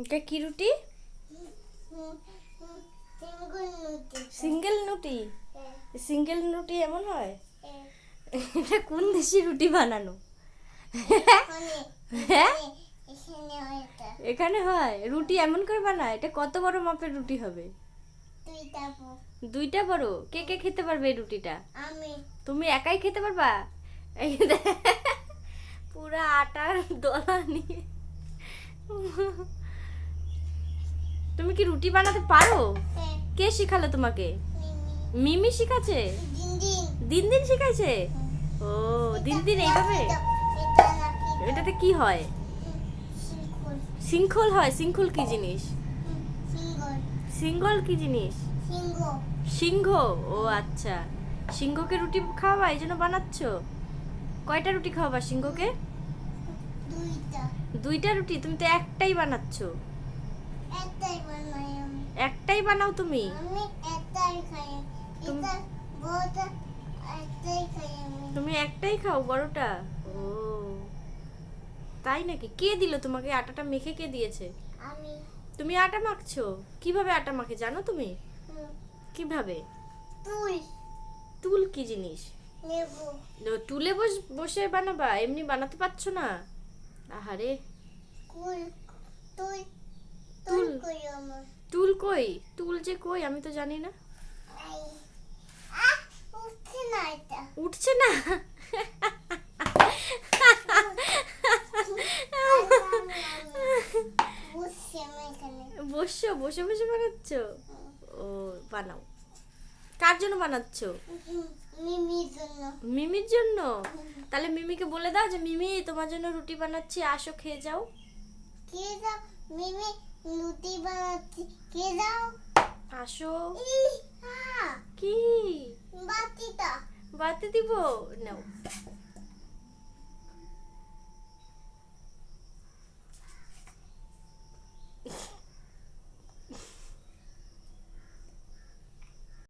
এটা কি রুটি? সিঙ্গেল রুটি সিঙ্গেল রুটি এমন হয়? এটা কোন দেশি রুটি বানানো? হ্যাঁ? এখানে হয়। রুটি এমন করে বানায়, এটা কত বড় মাপের রুটি হবে? দুইটা বড়। কে কে খেতে পারবে এই রুটিটা? তুমি একাই খেতে পারবা? পুরা আটার দলা নিয়ে। তুমি কি রুটি বানাতে পারো? কে শিখালো তোমাকে? মিমি। শিখাচ্ছে? দিন দিন শিখাইছে? ও দিন দিন এইভাবে? এটাতে কি হয়? শৃঙ্খল। হয়? শৃঙ্খল কি জিনিস? সিঙ্গল। কি জিনিস? সিংহ। ও আচ্ছা। সিংহকে রুটি খাওয়াবা এই জন্য বানাচ্ছ? কয়টা রুটি খাওয়াবা সিংহকে? দুইটা রুটি? তুমি তো একটাই বানাচ্ছ। একটাই বানাও তুমি। তুমি- তুমি একটাই খাও বড়টা? ও। তাই নাকি? কে দিল তোমাকে? আটাটা মেখে কে দিয়েছে? আমি। তুমি আটা মাখছো? কীভাবে আটা মাখে জানো তুমি? কীভাবে? তুই তুল কি জিনিস? টুলে বস বসে বানাবা? এমনি বানাতে পারছ না? আহারে। তুই তুল। তুই কই? টুল যে কই আমি তো জানি না। উঠছে না। বসছো বসে বসে বানাচ্ছ? ও বানাও। কার জন্য বানাচ্ছ? মিমির জন্য? মিমির জন্য তাহলে মিমিকে বলে দাও যে মিমি তোমার জন্য রুটি বানাচ্ছি আসো খেয়ে যাও। কে দাও মিমি লুটি বানাচ্ছি কে দাও? আসো। কি? বাতিটা। বাতি দিব? নাও।